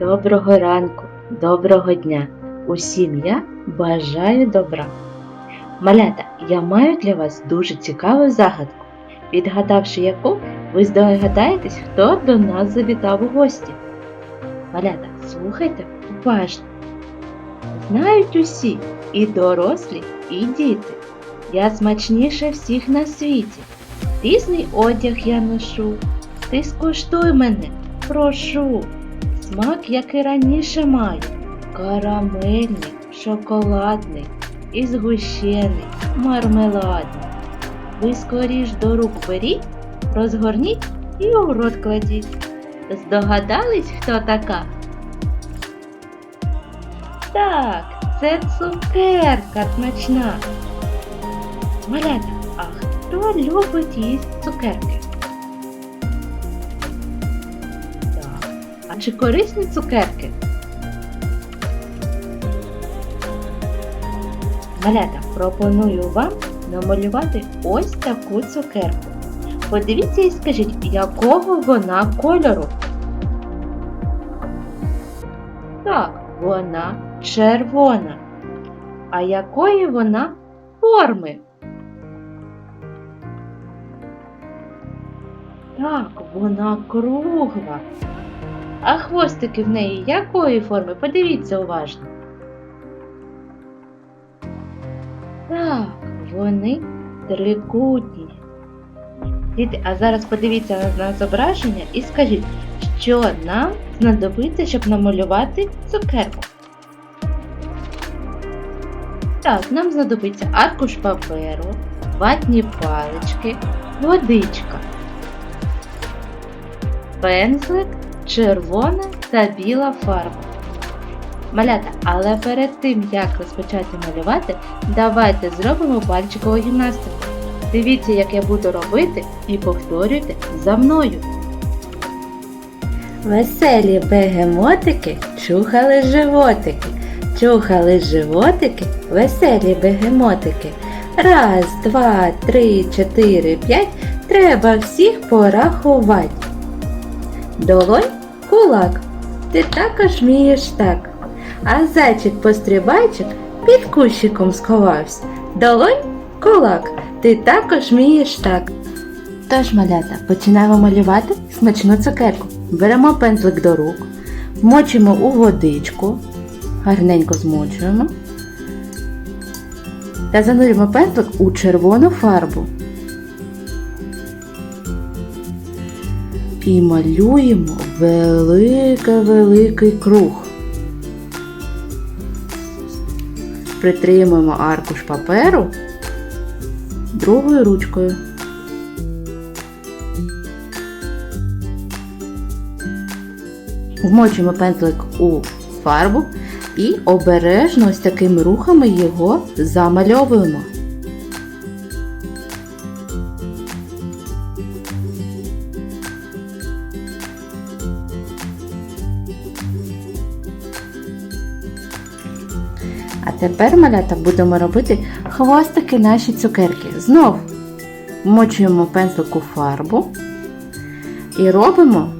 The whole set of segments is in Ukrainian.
Доброго ранку, доброго дня. Усім я бажаю добра. Малята, я маю для вас дуже цікаву загадку, відгадавши яку, ви здогадаєтесь, хто до нас завітав у гості. Малята, слухайте уважно. Знають усі, і дорослі, і діти. Я смачніше всіх на світі. Різний одяг я ношу. Ти скуштуй мене, прошу. Смак, як і раніше маю, карамельний, шоколадний і згущений, мармеладний. Ви скоріш до рук беріть, розгорніть і у рот кладіть. Здогадались, хто така? Так, це цукерка смачна. Малята, а хто любить їсти цукерки? Чи корисні цукерки? Малята, пропоную вам намалювати ось таку цукерку. Подивіться і скажіть, якого вона кольору? Так, вона червона. А якої вона форми? Так, вона кругла. А хвостики в неї якої форми? Подивіться уважно. Так, вони трикутні. Діти, а зараз подивіться на, зображення і скажіть, що нам знадобиться, щоб намалювати цукерку. Так, нам знадобиться аркуш паперу, ватні палички, водичка, пензлик, червона та біла фарба. Малята, але перед тим, як розпочати малювати, давайте зробимо пальчикову гімнастику. Дивіться, як я буду робити, і повторюйте за мною. Веселі бегемотики чухали животики, чухали животики, веселі бегемотики. Раз, два, три, чотири, п'ять. Треба всіх порахувати. Долонь кулак. Ти також вмієш так. А зайчик пострибайчик під кущиком сховався. Долонь кулак. Ти також вмієш так. Тож, малята, починаємо малювати смачну цукерку. Беремо пензлик до рук, вмочимо у водичку, гарненько змочуємо та занурюємо пензлик у червону фарбу. І малюємо великий-великий круг. Притримуємо аркуш паперу другою ручкою. Вмочуємо пензлик у фарбу і обережно ось такими рухами його замальовуємо. А тепер, малята, будемо робити хвостики наші цукерки. Знов вмочуємо пензлик у фарбу і робимо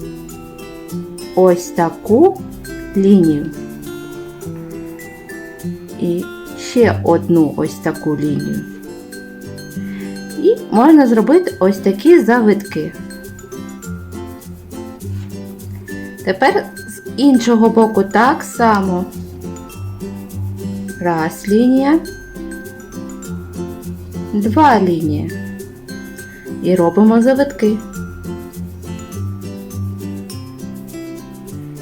ось таку лінію. І ще одну ось таку лінію. І можна зробити ось такі завитки. Тепер з іншого боку так само. Раз лінія, два лінії. І робимо завитки.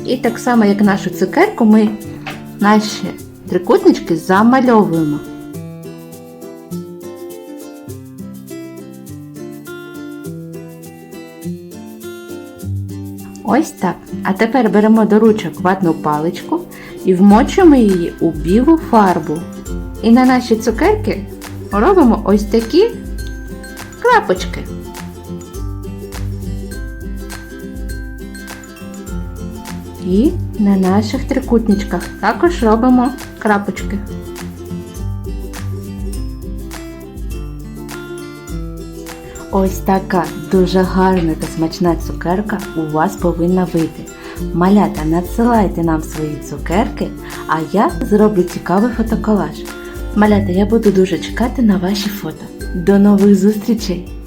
І так само, як нашу цукерку, ми наші трикутнички замальовуємо. Ось так. А тепер беремо до ручок ватну паличку і вмочуємо її у білу фарбу. І на наші цукерки робимо ось такі крапочки. І на наших трикутничках також робимо крапочки. Ось така дуже гарна та смачна цукерка у вас повинна вийти. Малята, надсилайте нам свої цукерки, а я зроблю цікавий фотоколаж. Малята, я буду дуже чекати на ваші фото. До нових зустрічей!